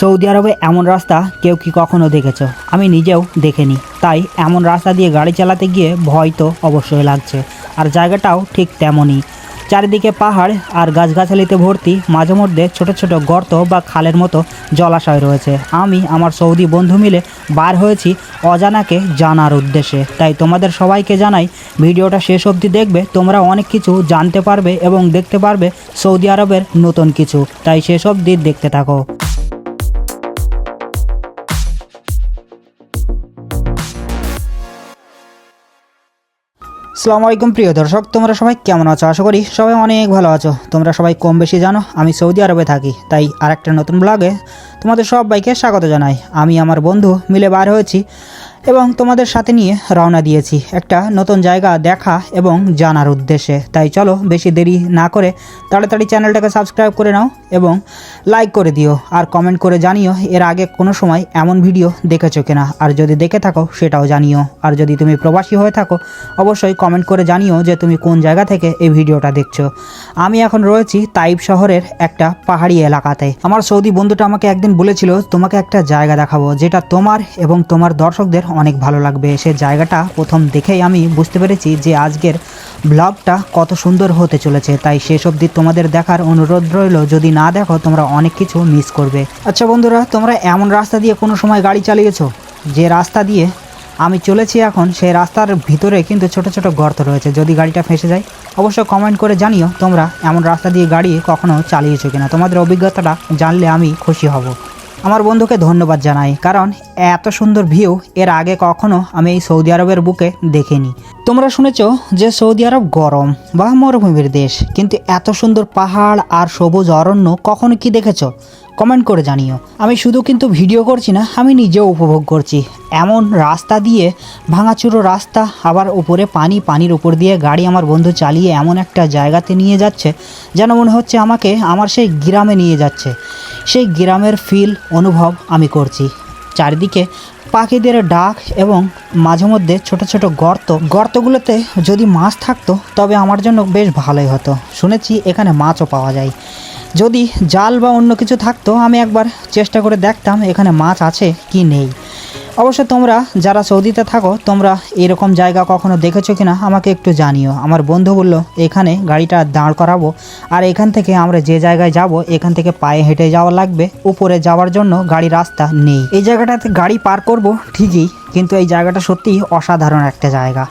Saudi আরবে এমন রাস্তা কেউ কি কখনো দেখেছ? আমি নিজেও দেখিনি। তাই এমন রাস্তা দিয়ে গাড়ি চালাতে গিয়ে ভয় তো অবশ্যই লাগছে। আর জায়গাটাও ঠিক তেমনই। চারিদিকে পাহাড় আর গাছগাছালিতে ভর্তি মাঝে মধ্যে ছোট ছোট গর্ত বা খালের মতো জলাশয় রয়েছে। আমি আমার সৌদি বন্ধু মিলে বার হয়েছি অজানাকে জানার উদ্দেশ্যে। তাই তোমাদের সবাইকে জানাই, ভিডিওটা শেষ অবধি দেখবে, তোমরা অনেক কিছু জানতে পারবে এবং দেখতে পারবে সৌদি আরবের নতুন কিছু। তাই শেষ অবধি দেখতে থাকো। আসসালামু আলাইকুম প্রিয় দর্শক, তোমরা সবাই কেমন আছো? আশা করি সবাই অনেক ভালো আছো। তোমরা সবাই কম বেশি জানো, আমি সৌদি আরবে থাকি, তাই আরেকটা নতুন ব্লগে তোমাদের সবাইকে স্বাগত জানাই। আমি আমার বন্ধু মিলে বার হয়েছি এবং তোমাদের সাথে নিয়ে রওনা দিয়েছি একটা নতুন জায়গা দেখা এবং জানার উদ্দেশ্যে। তাই চলো, বেশি দেরি না করে তাড়াতাড়ি চ্যানেলটাকে সাবস্ক্রাইব করে নাও। এবং লাইক করে দিও। আর কমেন্ট করে জানিও, এর আগে কোনো সময় এমন ভিডিও দেখেছ কিনা? আর যদি দেখে থাকো, সেটাও জানিও। আর যদি তুমি প্রবাসী হয়ে থাকো, অবশ্যই কমেন্ট করে জানিও যে তুমি কোন জায়গা থেকে এই ভিডিওটা দেখছ। আমি এখন রয়েছি তাইব শহরের একটা পাহাড়ি এলাকাতে। আমার সৌদি বন্ধুটা আমাকে একদিন বলেছিল, তোমাকে একটা জায়গা দেখাবো, যেটা তোমার এবং তোমার দর্শকদের অনেক ভালো লাগবে। সে জায়গাটা প্রথম দেখেই আমি বুঝতে পেরেছি যে আজকের ব্লগটা কত সুন্দর হতে চলেছে, তাই শেষ অবধি তোমাদের দেখার অনুরোধ রইল, যদি না দেখো, তোমরা অনেক কিছু মিস করবে। আচ্ছা বন্ধুরা, তোমরা এমন রাস্তা দিয়ে কোনো সময় গাড়ি চালিয়েছো? যে রাস্তা দিয়ে আমি চলেছি এখন, সেই রাস্তার ভিতরে কিন্তু ছোট ছোট গর্ত রয়েছে, যদি গাড়িটা ফেসে যায়, অবশ্য কমেন্ট করে জানিও তোমরা এমন রাস্তা দিয়ে গাড়ি কখনো চালিয়েছো কিনা। তোমাদের অভিজ্ঞতাটা জানলে আমি খুশি হব। আমার বন্ধুকে ধন্যবাদ জানাই, কারণ এত সুন্দর ভিউ এর আগে কখনো আমি এই সৌদি আরবের বুকে দেখিনি। তোমরা শুনেছো যে সৌদি আরব গরম বা মরুভূমির দেশ, কিন্তু এত সুন্দর পাহাড় আর সবুজ অরণ্য কখনো কি দেখেছ? কমেন্ট করে জানিও। আমি শুধু কিন্তু ভিডিও করছি না, আমি নিজেও উপভোগ করছি। এমন রাস্তা দিয়ে ভাঙাচুরো রাস্তা, আবার উপরে পানি পানির উপর দিয়ে গাড়ি আমার বন্ধু চালিয়ে এমন একটা জায়গাতে নিয়ে যাচ্ছে, যেন মনে হচ্ছে আমাকে আমার সেই গ্রামে নিয়ে যাচ্ছে। সেই গ্রামের ফিল অনুভব আমি করছি। চারিদিকে পাখিদের ডাক এবং মাঝে মধ্যে ছোটো ছোটো গর্ত। গর্তগুলোতে যদি মাছ থাকতো, তবে আমার জন্য বেশ ভালোই হতো। শুনেছি এখানে মাছও পাওয়া যায়। যদি জাল বা অন্য কিছু থাকতো, আমি একবার চেষ্টা করে দেখতাম এখানে মাছ আছে কি নেই। অবশ্য তোমরা যারা সৌদিতে থাকো, তোমরা এরকম জায়গা কখনো দেখেছ কিনা? আমাকে একটু জানিও। আমার বন্ধু বলল, এখানে গাড়িটা দাঁড় করাবো আর এখান থেকে আমরা যে জায়গায় যাব, এখান থেকে পায়ে হেঁটে যাওয়া লাগবে। উপরে যাওয়ার জন্য গাড়ি রাস্তা নেই। এই জায়গাটাতে গাড়ি পার করব ঠিকই, কিন্তু এই জায়গাটা সত্যিই অসাধারণ একটা জায়গা।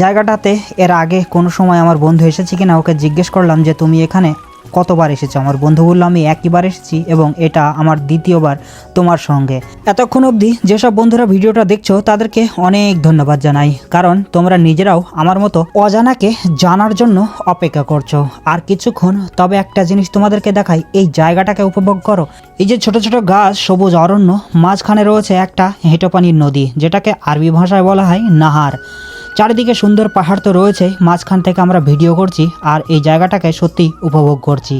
জায়গাটাতে এর আগে কোনো সময় আমার বন্ধু এসেছে কিনা, ওকে জিজ্ঞেস করলাম যে, তুমি এখানে কতবার এসেছ? আমার বন্ধু বলল, আমি একইবার এসেছি এবং এটা আমার দ্বিতীয়বার তোমার সঙ্গে। এতক্ষণ অবধি যেসব বন্ধুরা ভিডিওটা দেখছ, তাদেরকে অনেক ধন্যবাদ জানাই। কারণ তোমরা নিজেরাও আমার মতো অজানাকে জানার জন্য অপেক্ষা করছ। আর কিছুক্ষণ, তবে একটা জিনিস তোমাদেরকে দেখাই। এই জায়গাটাকে উপভোগ করো। এই যে ছোট ছোট গাছ, সবুজ অরণ্য, মাঝখানে রয়েছে একটা হেঁটো পানির নদী, যেটাকে আরবি ভাষায় বলা হয় নাহার। চারিদিকে সুন্দর পাহাড় তো রয়েছে, মাঝখান থেকে আমরা ভিডিও করছি আর এই জায়গাটাকে সত্যি উপভোগ করছি।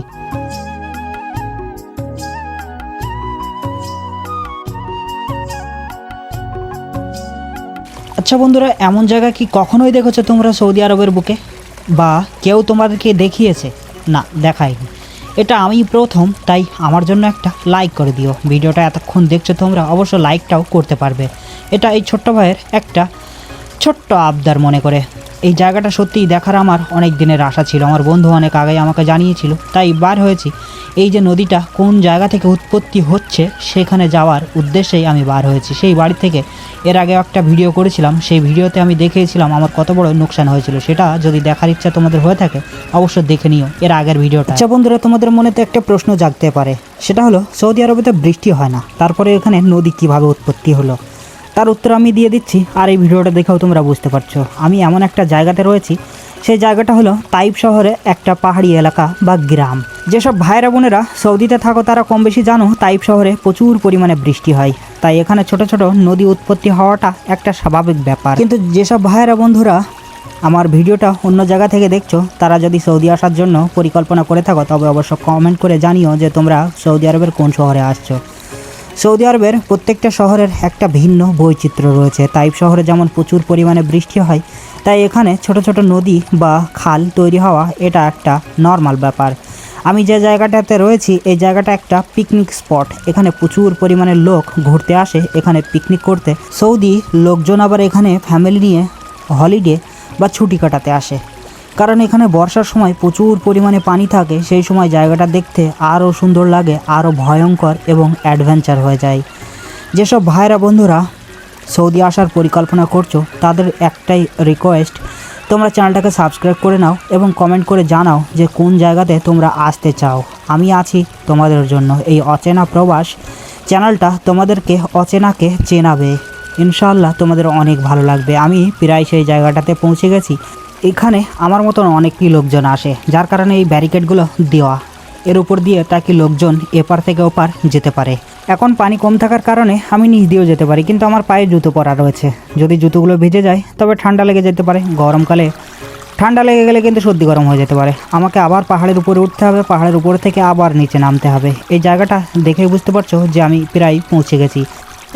আচ্ছা বন্ধুরা, এমন জায়গা কি কখনোই দেখেছ তোমরা সৌদি আরবের বুকে? বা কেউ তোমাদেরকে দেখিয়েছে? না, দেখায়নি। এটা আমি প্রথম, তাই আমার জন্য একটা লাইক করে দিও। ভিডিওটা এতক্ষণ দেখছ তোমরা, অবশ্য লাইকটাও করতে পারবে। এটা এই ছোট্ট ভাইয়ের একটা ছোট্ট আবদার মনে করে। এই জায়গাটা সত্যিই দেখার আমার অনেক দিনের আশা ছিল। আমার বন্ধু অনেক আগে আমাকে জানিয়েছিল। তাই বার হয়েছি। এই যে নদীটা কোন জায়গা থেকে উৎপত্তি হচ্ছে, সেখানে যাওয়ার উদ্দেশ্যেই আমি বার হয়েছি। সেই বাড়ি থেকে এর আগে একটা ভিডিও করেছিলাম। সেই ভিডিওতে আমি দেখিয়েছিলাম আমার কত বড় নোকসান হয়েছিল। সেটা যদি দেখার ইচ্ছা তোমাদের হয়ে থাকে অবশ্যই দেখে নিও এর আগের ভিডিওটা। আচ্ছা বন্ধুরা, তোমাদের মনে তো একটা প্রশ্ন জাগতে পারে। সেটা হলো, সৌদি আরবে তো বৃষ্টি হয় না। তারপরে এখানে নদী কীভাবে উৎপত্তি হলো? তার উত্তর আমি দিয়ে দিচ্ছি। আর এই ভিডিওটা দেখেও তোমরা বুঝতে পারছ। আমি এমন একটা জায়গাতে রয়েছি, সেই জায়গাটা হলো তাইব শহরে একটা পাহাড়ি এলাকা বা গ্রাম। যেসব ভাইরা বোনেরা সৌদিতে থাকো, তারা কম বেশি জানো তাইব শহরে প্রচুর পরিমাণে বৃষ্টি হয়। তাই এখানে ছোট ছোট নদী উৎপত্তি হওয়াটা একটা স্বাভাবিক ব্যাপার। কিন্তু যেসব ভাইয়েরা বন্ধুরা আমার ভিডিওটা অন্য জায়গা থেকে দেখছ, তারা যদি সৌদি আসার জন্য পরিকল্পনা করে থাকো, তবে অবশ্য কমেন্ট করে জানিও যে তোমরা সৌদি আরবের কোন শহরে আসছো। সৌদি আরবের প্রত্যেকটা শহরের একটা ভিন্ন বৈচিত্র্য রয়েছে। তাইব শহরে যেমন প্রচুর পরিমাণে বৃষ্টি হয়, তাই এখানে ছোট ছোট নদী বা খাল তৈরি হওয়া এটা একটা নর্মাল ব্যাপার। আমি যে জায়গাটাতে রয়েছি, এই জায়গাটা একটা পিকনিক স্পট। এখানে প্রচুর পরিমাণে লোক ঘুরতে আসে, এখানে পিকনিক করতে। সৌদি লোকজন আবার এখানে ফ্যামিলি নিয়ে হলিডে বা ছুটি কাটাতে আসে। কারণ এখানে বর্ষার সময় প্রচুর পরিমাণে পানি থাকে, সেই সময় জায়গাটা দেখতে আরও সুন্দর লাগে, আরও ভয়ঙ্কর এবং অ্যাডভেঞ্চার হয়ে যায়। যেসব ভাইরা বন্ধুরা সৌদি আসার পরিকল্পনা করছ, তাদের একটাই রিকোয়েস্ট তোমরা চ্যানেলটাকে সাবস্ক্রাইব করে নাও এবং কমেন্ট করে জানাও যে কোন জায়গাতে তোমরা আসতে চাও। আমি আছি তোমাদের জন্য এই অচেনা প্রবাস। চ্যানেলটা তোমাদেরকে অচেনাকে চেনাবে। ইনশাআল্লাহ তোমাদের অনেক ভালো লাগবে। আমি প্রায় সেই জায়গাটাতে পৌঁছে গেছি। এখানে আমার মতন অনেকই লোকজন আসে, যার কারণে এই ব্যারিকেডগুলো দেওয়া। এর উপর দিয়ে তাকে লোকজন এপার থেকে ওপার যেতে পারে। এখন পানি কম থাকার কারণে আমি নিচ দিয়েও যেতে পারি, কিন্তু আমার পায়ে জুতো পরা রয়েছে। যদি জুতোগুলো ভিজে যায়, তবে ঠান্ডা লেগে যেতে পারে। গরমকালে ঠান্ডা লেগে গেলে কিন্তু সর্দি গরম হয়ে যেতে পারে। আমাকে আবার পাহাড়ের উপরে উঠতে হবে, পাহাড়ের উপর থেকে আবার নিচে নামতে হবে। এই জায়গাটা দেখে বুঝতে পারছ যে আমি প্রায় পৌঁছে গেছি।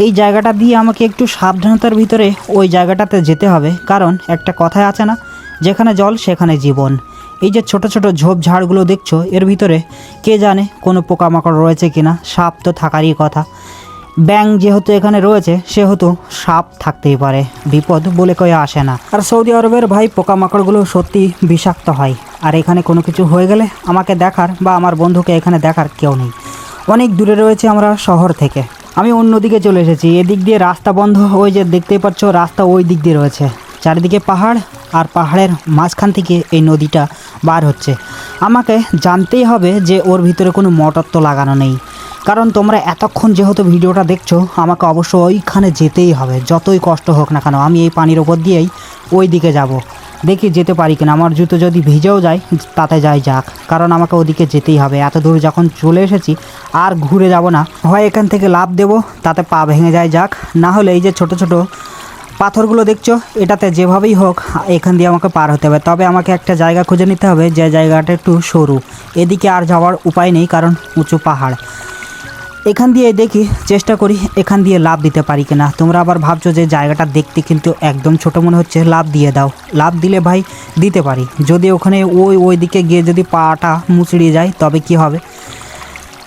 এই জায়গাটা দিয়ে আমাকে একটু সাবধানতার ভিতরে ওই জায়গাটাতে যেতে হবে, কারণ একটা কথায় আছে না যেখানে জল, সেখানে জীবন। এই যে ছোট ছোট ঝোপঝাড়গুলো দেখছ, এর ভিতরে কে জানে কোনো পোকামাকড় রয়েছে কিনা? সাপ তো থাকারই কথা। ব্যাং যেহেতু এখানে রয়েছে, সেহেতু সাপ থাকতেই পারে। বিপদ বলে কয়ে আসে না। আর সৌদি আরবের ভাই, পোকামাকড়গুলো সত্যি বিষাক্ত হয়। আর এখানে কোনো কিছু হয়ে গেলে আমাকে দেখার বা আমার বন্ধুকে এখানে দেখার কেউ নেই। অনেক দূরে রয়েছে আমরা শহর থেকে। আমি অন্যদিকে চলে এসেছি। এদিক দিয়ে রাস্তা বন্ধ, ওই যে দেখতেই পাচ্ছ, রাস্তা ওই দিক দিয়ে রয়েছে। চারিদিকে পাহাড় আর পাহাড়ের মাঝখান থেকে এই নদীটা বার হচ্ছে। আমাকে জানতেই হবে যে ওর ভিতরে কোনো মোটর তো লাগানো নেই। কারণ তোমরা এতক্ষণ যেহেতু ভিডিওটা দেখছ, আমাকে অবশ্য ওইখানে যেতেই হবে। যতই কষ্ট হোক না কেন, আমি এই পানির ওপর দিয়েই ওই দিকে যাব। দেখি যেতে পারি কিনা। আমার জুতো যদি ভিজেও যায়, তাতে যাই যাক। কারণ আমাকে ওদিকে যেতেই হবে। এত দূর যখন চলে এসেছি, আর ঘুরে যাব না। হয় এখান থেকে লাভ দেব, তাতে পা ভেঙে যায় যাক। না হলে এই যে ছোট ছোট পাথরগুলো দেখছ? এটাতে যেভাবেই হোক, এখান দিয়ে আমাকে পার হতে হবে। তবে আমাকে একটা জায়গা খুঁজে নিতে হবে, যে জায়গাটা একটু সরু। এদিকে আর যাওয়ার উপায় নেই, কারণ উঁচু পাহাড়। এখান দিয়ে দেখি, চেষ্টা করি এখান দিয়ে লাভ দিতে পারি কিনা। তোমরা আবার ভাবছ যে জায়গাটা দেখতে কিন্তু একদম ছোট মনে হচ্ছে লাভ দিয়ে দাও। লাভ দিলে ভাই দিতে পারি। যদি ওখানে ওই ওই দিকে গিয়ে যদি পাটা মুচড়িয়ে যায়, তবে কি হবে?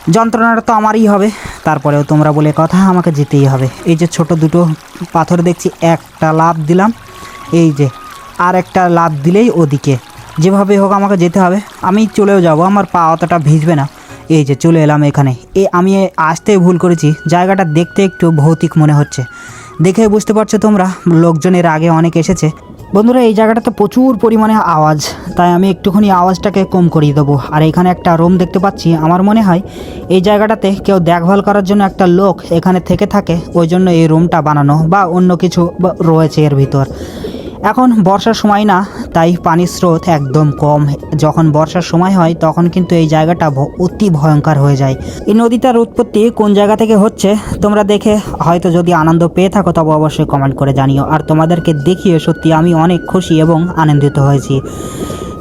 যন্ত্রণাটা তো আমারই হবে। তারপরেও তোমরা বলে কথা, আমাকে যেতেই হবে। এই যে ছোট দুটো পাথর দেখছি, একটা লাভ দিলাম। এই যে আর একটা লাভ দিলেই ওদিকে। যেভাবে হোক আমাকে যেতে হবে। আমি চলেও যাব, আমার পা অতটা ভিজবে না। এই যে চলে এলাম এখানে। এ আমি আসতেই ভুল করেছি। জায়গাটা দেখতে একটু ভৌতিক মনে হচ্ছে। দেখে বুঝতে পারছ তোমরা লোকজনের আগে অনেক এসেছে। বন্ধুরা, এই জায়গাটাতে প্রচুর পরিমাণে আওয়াজ, তাই আমি একটুখানি আওয়াজটাকে কম করিয়ে দেবো। আর এখানে একটা রুম দেখতে পাচ্ছি। আমার মনে হয় এই জায়গাটাতে কেউ দেখভাল করার জন্য একটা লোক এখানে থেকে থাকে, ওই জন্য এই রুমটা বানানো বা অন্য কিছু রয়েছে এর ভিতর। এখন বর্ষার সময় না, তাই পানির স্রোত একদম কম। যখন বর্ষার সময় হয়, তখন কিন্তু এই জায়গাটা অতি ভয়ঙ্কর হয়ে যায়। এই নদীটার উৎপত্তি কোন জায়গা থেকে হচ্ছে, তোমরা দেখে হয়তো যদি আনন্দ পেয়ে থাকো, তবে অবশ্যই কমেন্ট করে জানিও। আর তোমাদেরকে দেখিয়ে সত্যি আমি অনেক খুশি এবং আনন্দিত হয়েছি।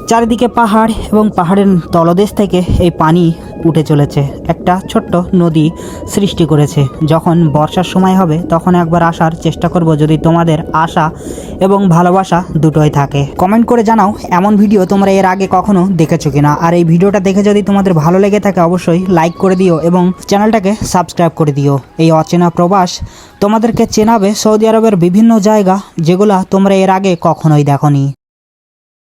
চারিদিকে পাহাড় এবং পাহাড়ের তলদেশ থেকে এই পানি উঠে চলেছে। একটা ছোট্ট নদী সৃষ্টি করেছে। যখন বর্ষার সময় হবে, তখন একবার আসার চেষ্টা করব যদি তোমাদের আশা এবং ভালোবাসা দুটোই থাকে। কমেন্ট করে জানাও, এমন ভিডিও তোমরা এর আগে কখনো দেখেছ কিনা? আর এই ভিডিওটা দেখে যদি তোমাদের ভালো লেগে থাকে, অবশ্যই লাইক করে দিও এবং চ্যানেলটাকে সাবস্ক্রাইব করে দিও। এই অচেনা প্রবাস তোমাদেরকে চেনাবে সৌদি আরবের বিভিন্ন জায়গা, যেগুলা তোমরা এর আগে কখনোই দেখোনি।